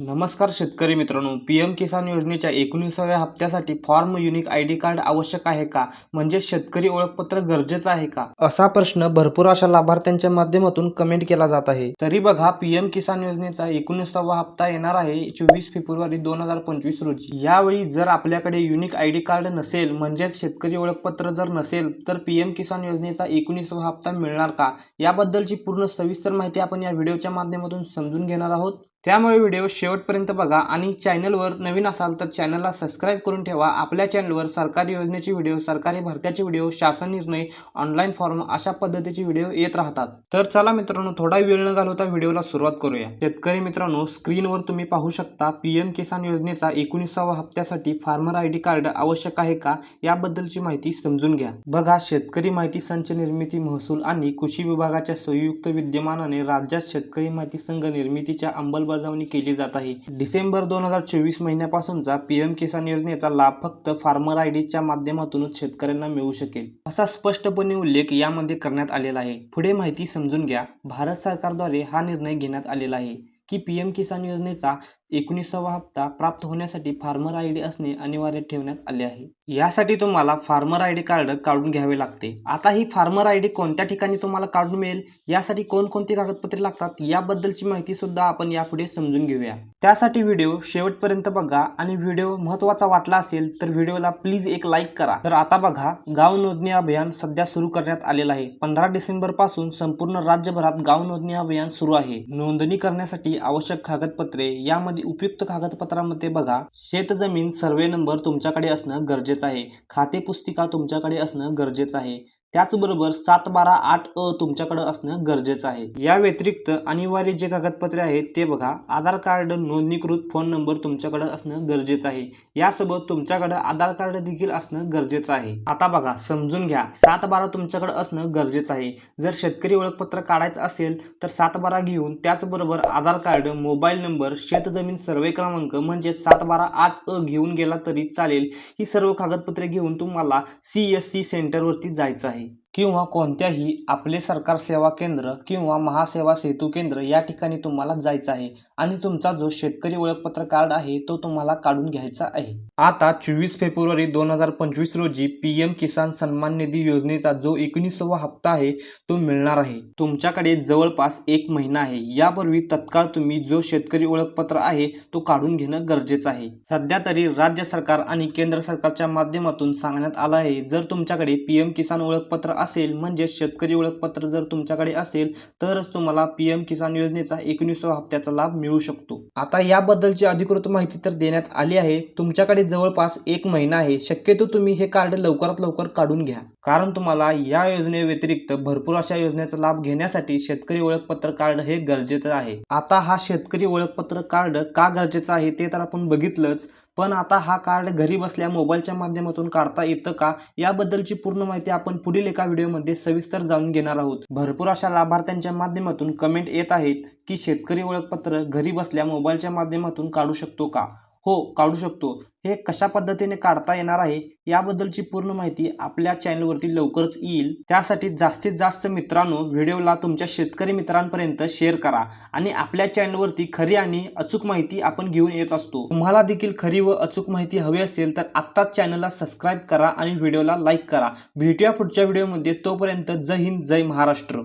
नमस्कार शेतकरी मित्रांनो. पी एम किसान योजनेच्या एकोणीसाव्या हप्त्यासाठी form unique I D card आवश्यक आहे का? म्हणजे शेतकरी ओळखपत्र गरजेचं आहे का? असा प्रश्न भरपूर अशा लाभार्थ्यांच्या माध्यमातून कमेंट केला जात आहे. तरी बघा पी एम किसान योजनेचा एकोणीसावा हप्ता येणार आहे चोवीस फेब्रुवारी दोन हजार पंचवीस रोजी. यावेळी जर आपल्याकडे युनिक आय डी कार्ड नसेल म्हणजेच शेतकरी ओळखपत्र जर नसेल तर पी एम किसान योजनेचा एकोणीसावा हप्ता मिळणार का? याबद्दलची पूर्ण सविस्तर माहिती आपण या व्हिडिओच्या माध्यमातून समजून घेणार आहोत. त्यामुळे व्हिडिओ शेवटपर्यंत बघा आणि चॅनलवर नवीन असाल तर चॅनलला सबस्क्राईब करून ठेवा. आपल्या चॅनलवर सरकारी योजनेचे व्हिडिओ सरकारी भरत्याचे व्हिडिओ शासन निर्णय ऑनलाईन फॉर्म अशा पद्धतीचे व्हिडिओ येत राहतात. तर चला मित्रांनो थोडा वेळ न घालवता व्हिडिओला सुरुवात करूया. शेतकरी मित्रांनो स्क्रीनवर तुम्ही पाहू शकता पी एम किसान योजनेचा एकोणीसावा हप्त्यासाठी फार्मर आय डी कार्ड आवश्यक आहे का याबद्दलची माहिती समजून घ्या. बघा शेतकरी माहिती संच निर्मिती महसूल आणि कृषी विभागाच्या संयुक्त विद्यमानाने राज्यात शेतकरी माहिती संघ निर्मितीच्या अंमलबजावणी केली जात आहे. डिसेंबर दोन हजार चोवीस महिन्यापासूनचा पीएम किसान योजनेचा लाभ फक्त फार्मर आय डीच्या माध्यमातूनच शेतकऱ्यांना मिळू शकेल असा स्पष्टपणे उल्लेख यामध्ये करण्यात आलेला आहे. पुढे माहिती समजून घ्या. भारत सरकारद्वारे हा निर्णय घेण्यात आलेला आहे. की पी एम किसान योजनेचा एकोणीसावा हप्ता प्राप्त होण्यासाठी फार्मर आय डी असणे अनिवार्य ठेवण्यात आले आहे. यासाठी तुम्हाला फार्मर आय डी कार्ड काढून घ्यावे लागते. आता ही फार्मर आय डी कोणत्या ठिकाणी तुम्हाला काढून मिळेल? यासाठी कोणकोणती कागदपत्रे लागतात? याबद्दलची माहिती सुद्धा आपण यापुढे समजून घेऊया. त्यासाठी व्हिडिओ शेवटपर्यंत बघा आणि व्हिडिओ महत्त्वाचा वाटला असेल तर व्हिडिओला प्लीज एक लाईक करा. तर आता बघा गाव नोंदणी अभियान सध्या सुरू करण्यात आलेलं आहे. पंधरा डिसेंबरपासून संपूर्ण राज्यभरात गाव नोंदणी अभियान सुरू आहे. नोंदणी करण्यासाठी आवश्यक कागदपत्रे यामध्ये उपयुक्त कागदपत्रामध्ये बघा. शेतजमीन सर्वे नंबर तुमच्याकडे असणं गरजेचं आहे. खाते पुस्तिका तुमच्याकडे असणं गरजेचं आहे. त्याचबरोबर सात बारा आठ अ तुमच्याकडे असणं गरजेचं आहे. या व्यतिरिक्त अनिवार्य जे कागदपत्रे आहेत ते बघा. आधार कार्ड नोंदणीकृत फोन नंबर तुमच्याकडे असणं गरजेचं आहे. यासोबत तुमच्याकडे आधार कार्ड देखील असणं गरजेचं आहे. आता बघा समजून घ्या. सात बारा तुमच्याकडे असणं गरजेचं आहे. जर शेतकरी ओळखपत्र काढायचं असेल तर सात बारा घेऊन त्याचबरोबर आधार कार्ड मोबाईल नंबर शेतजमीन सर्वे क्रमांक म्हणजे सात बारा आठ अ घेऊन गेला तरी चालेल. ही सर्व कागदपत्रे घेऊन तुम्हाला सी एस सी सेंटरवरती जायचं आहे. Bye. किंवा कोणत्याही आपले सरकार सेवा केंद्र किंवा महासेवा सेतू केंद्र या ठिकाणी तुम्हाला जायचं आहे. आणि तुमचा जो शेतकरी ओळखपत्र कार्ड आहे तो तुम्हाला काढून घ्यायचा आहे. आता चोवीस फेब्रुवारी दोन हजार पंचवीस रोजी पी एम किसान सन्मान निधी योजनेचा जो एकोणीसावा हप्ता आहे तो मिळणार आहे. तुमच्याकडे जवळपास एक महिना आहे. यापूर्वी तत्काळ तुम्ही जो शेतकरी ओळखपत्र आहे तो काढून घेणं गरजेचं आहे. सध्या तरी राज्य सरकार आणि केंद्र सरकारच्या माध्यमातून सांगण्यात आलं आहे जर तुमच्याकडे पी एम किसान ओळखपत्र असेल म्हणजे शेतकरी ओळखपत्र जर तुमच्याकडे असेल तरच तुम्हाला पी एम किसान योजनेचा एकोणीसवा हप्त्याचा लाभ मिळू शकतो. आता याबद्दलची अधिकृत माहिती तर देण्यात आली आहे. तुमच्याकडे जवळपास एक महिना आहे. शक्यतो तुम्ही हे कार्ड लवकरात लवकर काढून घ्या. कारण तुम्हाला या योजनेव्यतिरिक्त भरपूर अशा योजनेचा लाभ घेण्यासाठी शेतकरी ओळखपत्र कार्ड हे गरजेचं आहे. आता हा शेतकरी ओळखपत्र कार्ड का गरजेचं आहे ते तर आपण बघितलंच. पण आता हा कार्ड घरी बसल्या मोबाईलच्या माध्यमातून काढता येतं का? याबद्दलची पूर्ण माहिती आपण पुढील एका व्हिडिओमध्ये सविस्तर जाणून घेणार आहोत. भरपूर अशा लाभार्थ्यांच्या माध्यमातून कमेंट येत आहेत की शेतकरी ओळखपत्र घरी बसल्या मोबाईलच्या माध्यमातून काढू शकतो का? हो काढू शकतो. हे कशा पद्धतीने काढता येणार आहे याबद्दलची पूर्ण माहिती आपल्या चॅनलवरती लवकरच येईल. त्यासाठी जास्तीत जास्त मित्रांनो व्हिडिओला तुमच्या शेतकरी मित्रांपर्यंत शेअर करा आणि आपल्या चॅनलवरती खरी आणि अचूक माहिती आपण घेऊन येत असतो. तुम्हाला देखील खरी व अचूक माहिती हवी असेल तर आत्ताच चॅनलला सबस्क्राईब करा आणि व्हिडिओला लाईक करा. भेटूया पुढच्या व्हिडिओमध्ये. तोपर्यंत जय हिंद जय महाराष्ट्र.